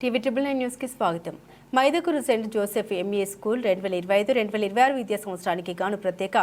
TV triple nine న్యూస్కి స్వాగతం. Mydukur Saint Joseph MEA school రెండు వేల ఇరవై ఐదు రెండు వేల ఇరవై ఆరు విద్యా సంవత్సరానికి గాను ప్రత్యేక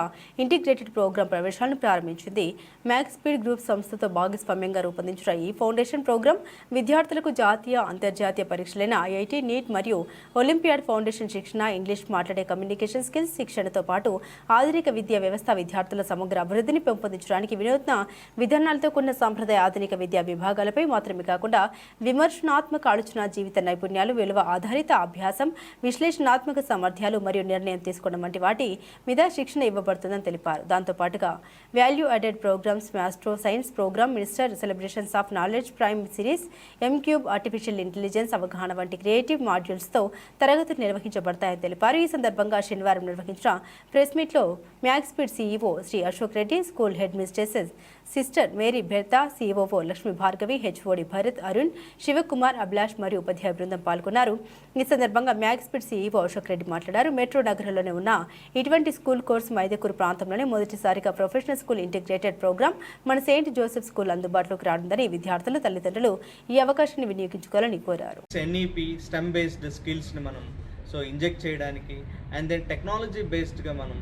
ఇంటిగ్రేటెడ్ ప్రోగ్రాం ప్రవేశాలను ప్రారంభించింది. మ్యాక్స్పీడ్ గ్రూప్ సంస్థతో భాగస్వామ్యంగా రూపొందించిన ఈ ఫౌండేషన్ ప్రోగ్రాం విద్యార్థులకు జాతీయ అంతర్జాతీయ పరీక్షలైన ఐఐటి నీట్ మరియు ఒలింపియాడ్ ఫౌండేషన్ శిక్షణ ఇంగ్లీష్ మాట్లాడే కమ్యూనికేషన్ స్కిల్స్ శిక్షణతో పాటు ఆధునిక విద్యా వ్యవస్థ విద్యార్థుల సమగ్ర అభివృద్ధిని పెంపొందించడానికి వినూత్న విధానాలతో కూడిన సాంప్రదాయ ఆధునిక విద్యా విభాగాలపై మాత్రమే కాకుండా విమర్శనాత్మక ఆలోచన జీవిత నైపుణ్యాలు విలువ ఆధారిత అభ్యాసం విశ్లేషణాత్మక సామర్థ్యాలు మరియు నిర్ణయం తీసుకోవడం వంటి వాటి మీద శిక్షణ ఇవ్వబడుతుందని తెలిపారు. దాంతోపాటుగా value added programs maestro science program minister celebrations of knowledge prime series M cube artificial intelligence అవగాహన వంటి క్రియేటివ్ మాడ్యూల్స్తో తరగతులు నిర్వహించబడతాయని తెలిపారు. ఈ సందర్భంగా శనివారం నిర్వహించిన ప్రెస్ మీట్లో Maxspeed CEO Shri Ashok Reddy school head mistress sister Mary Bertha COO Lakshmi Bhargavi HOD Bharat Arun Shivakumar Abhilash మరియు ఉపాధ్యాయ బృందం పాల్గొన్నారు. ఈ సందర్భంగా మ్యాక్స్పిడ్ సీఈఓ అశోక్ రెడ్డి మాట్లాడారు. మెట్రో నగరంలోనే ఉన్న ఇటువంటి స్కూల్ కోర్సు మైదకూరు ప్రాంతంలోనే మొదటిసారిగా ప్రొఫెషనల్ స్కూల్ ఇంటిగ్రేటెడ్ ప్రోగ్రామ్ మన సెయింట్ జోసెఫ్ స్కూల్ అందుబాటులోకి రానుందని విద్యార్థులు తల్లిదండ్రులు ఈ అవకాశాన్ని వినియోగించుకోవాలని కోరారు. ఎన్ఈపి స్టెమ్ బేస్డ్ స్కిల్స్ని మనం సో ఇంజెక్ట్ చేయడానికి అండ్ దెన్ టెక్నాలజీ బేస్డ్గా మనం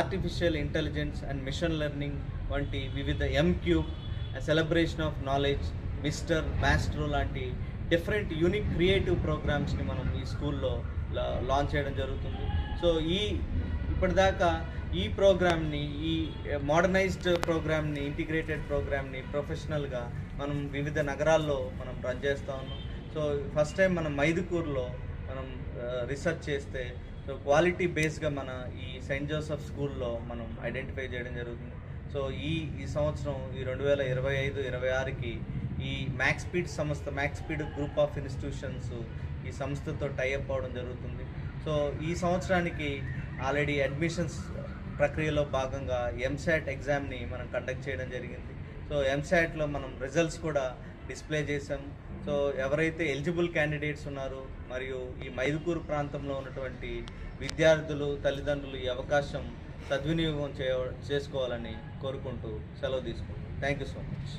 artificial intelligence and machine learning వంటి వివిధ M cube celebration of knowledge mister maestro లాంటి డిఫరెంట్ యూనిక్ క్రియేటివ్ ప్రోగ్రామ్స్ని మనం ఈ స్కూల్లో లాంచ్ చేయడం జరుగుతుంది. సో ఈ ఇప్పటిదాకా ఈ ప్రోగ్రామ్ని ఈ మోడర్నైజ్డ్ ప్రోగ్రామ్ని ఇంటిగ్రేటెడ్ ప్రోగ్రామ్ని ప్రొఫెషనల్గా మనం వివిధ నగరాల్లో మనం రన్ చేస్తూ ఉన్నాం. సో ఫస్ట్ టైం మనం మైదుకూరులో మనం రీసెర్చ్ చేస్తే సో క్వాలిటీ బేస్గా మన ఈ సెయింట్ జోసెఫ్ స్కూల్లో మనం ఐడెంటిఫై చేయడం జరుగుతుంది. సో ఈ ఈ సంవత్సరం ఈ రెండు వేల ఇరవై ఐదు ఇరవై ఆరుకి ఈ మ్యాక్స్పీడ్ సంస్థ మ్యాక్స్పీడ్ గ్రూప్ ఆఫ్ ఇన్స్టిట్యూషన్స్ ఈ సంస్థతో టైఅప్ అవ్వడం జరుగుతుంది. సో ఈ సంవత్సరానికి ఆల్రెడీ అడ్మిషన్స్ ప్రక్రియలో భాగంగా ఎంసాట్ ఎగ్జామ్ని మనం కండక్ట్ చేయడం జరిగింది. సో ఎంసాట్లో మనం రిజల్ట్స్ కూడా డిస్ప్లే చేసాం సో ఎవరైతే ఎలిజిబుల్ క్యాండిడేట్స్ ఉన్నారో మరియు ఈ మైదుకూరు ప్రాంతంలో ఉన్నటువంటి విద్యార్థులు తల్లిదండ్రులు ఈ అవకాశం సద్వినియోగం చేయ చేసుకోవాలని కోరుకుంటూ సెలవు తీసుకుంటాం థ్యాంక్ యూ సో మచ్